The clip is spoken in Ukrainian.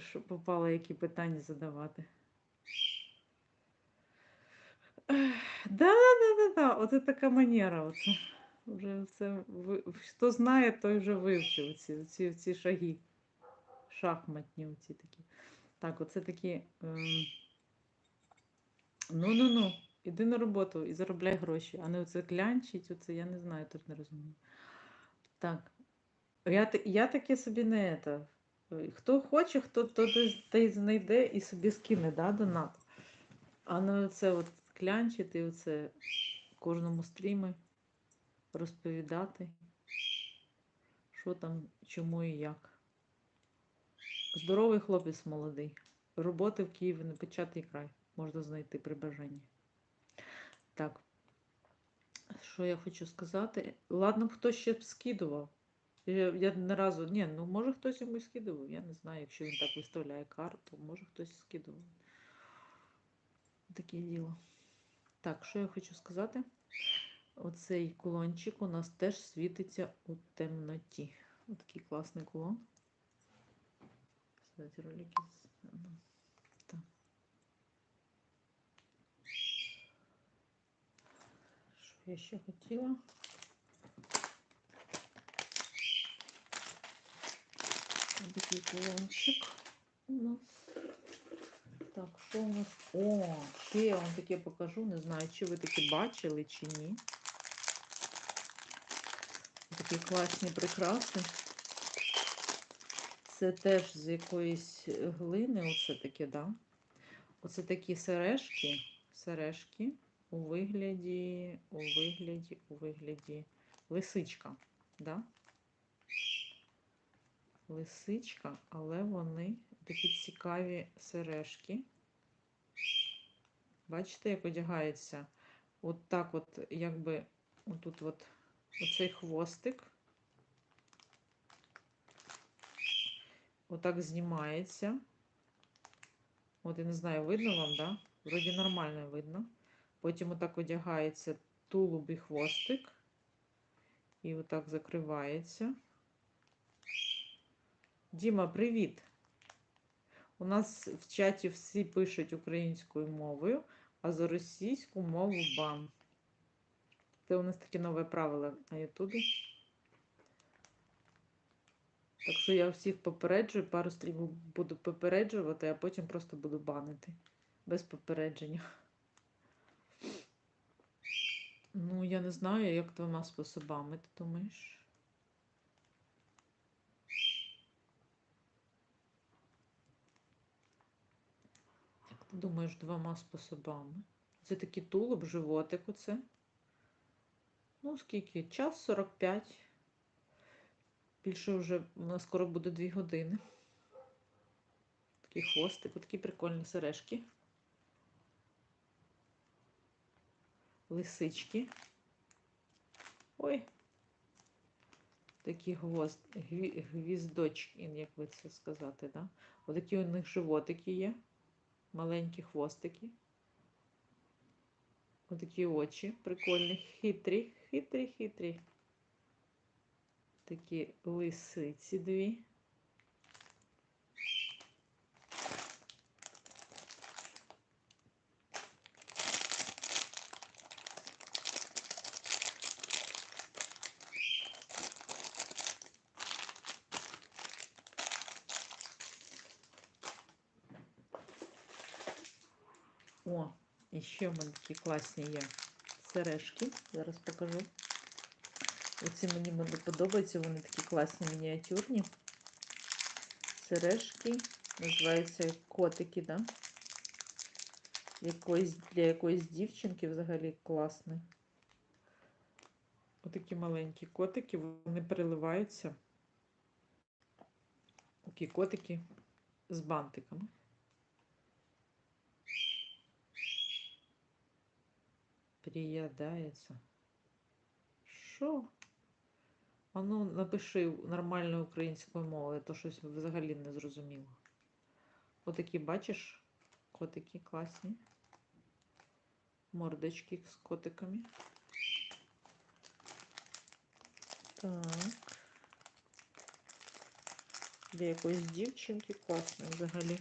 що попало, які питання задавати. Да, да, да, да. Оце така манера. Оце. Вже все, хто знає, той вже вивчив ці, ці, ці шаги. Шахматні оці такі. Так, оце такі. ем, Ну-ну-ну, іди на роботу і заробляй гроші, а не оце клянчить, оце я не знаю, теж не розумію. Так. Я, я таке собі не это. Е, Хто хоче, хто то десь- знайде і собі скине, да, донат. А не це от клянчити, оце кожному стрімі розповідати, що там, чому і як. Здоровий хлопець молодий. Роботи в Києві не початий край. Можна знайти при бажанні. Так. Що я хочу сказати? Ладно, б хтось ще б скидував. Я, я не разу, ні, ну може хтось йому скидував. Я не знаю, якщо він так виставляє карту, може хтось скидував. Таке діло. Так, що я хочу сказати? Оцей кулончик у нас теж світиться у темноті. Отакий класний кулон. Кстати, ролики. так. Що я ще хотіла? Такий у нас. Так, що у нас? О, ще я вам таке покажу. Не знаю, чи ви таке бачили, чи ні. Такі класні прикраси. Це теж з якоїсь глини, оце таке, да? Оце такі сережки, сережки у вигляді, у вигляді, у вигляді лисичка, да? Лисичка, але вони такі цікаві сережки. Бачите, як одягається? От так от, якби, отут от, оцей хвостик. Отак знімається. От я не знаю, видно вам, да? Вроді нормально видно. Потім отак одягається тулуб і хвостик. І отак закривається. Діма, привіт! У нас в чаті всі пишуть українською мовою, а за російську мову бан. Це у нас таке нове правило на Ютубі. Так що я всіх попереджую, пару стрімів буду попереджувати, а потім просто буду банити. Без попередження. Ну, я не знаю, як двома способами, ти думаєш? Як ти думаєш, двома способами? Це такий тулуб, животик оце. Ну, скільки? Час 45. Більше вже у нас скоро буде 2 години. Такий хвостик, такі прикольні сережки. Лисички. Ой. Такі гвозд, гвіздочки, як би це сказати, да? Отакі у них животики є. Маленькі хвостики. Отакі очі прикольні, хитрі, хитрі, хитрі. Такі лисиці дві. О, і ще в мене такі класні є сережки. Зараз покажу. Оці мені подобаються, вони такі класні мініатюрні. Сережки. Називаються котики, да? Якоїсь, для якоїсь дівчинки взагалі класні. Отакі маленькі котики, вони переливаються. Такі котики з бантиками. Приїдається. Що? А ну, напиши нормальною українською мовою, то щось взагалі не зрозуміло. Отакі, бачиш, котики класні. Мордочки з котиками. Так. для якоїсь дівчинки класно взагалі.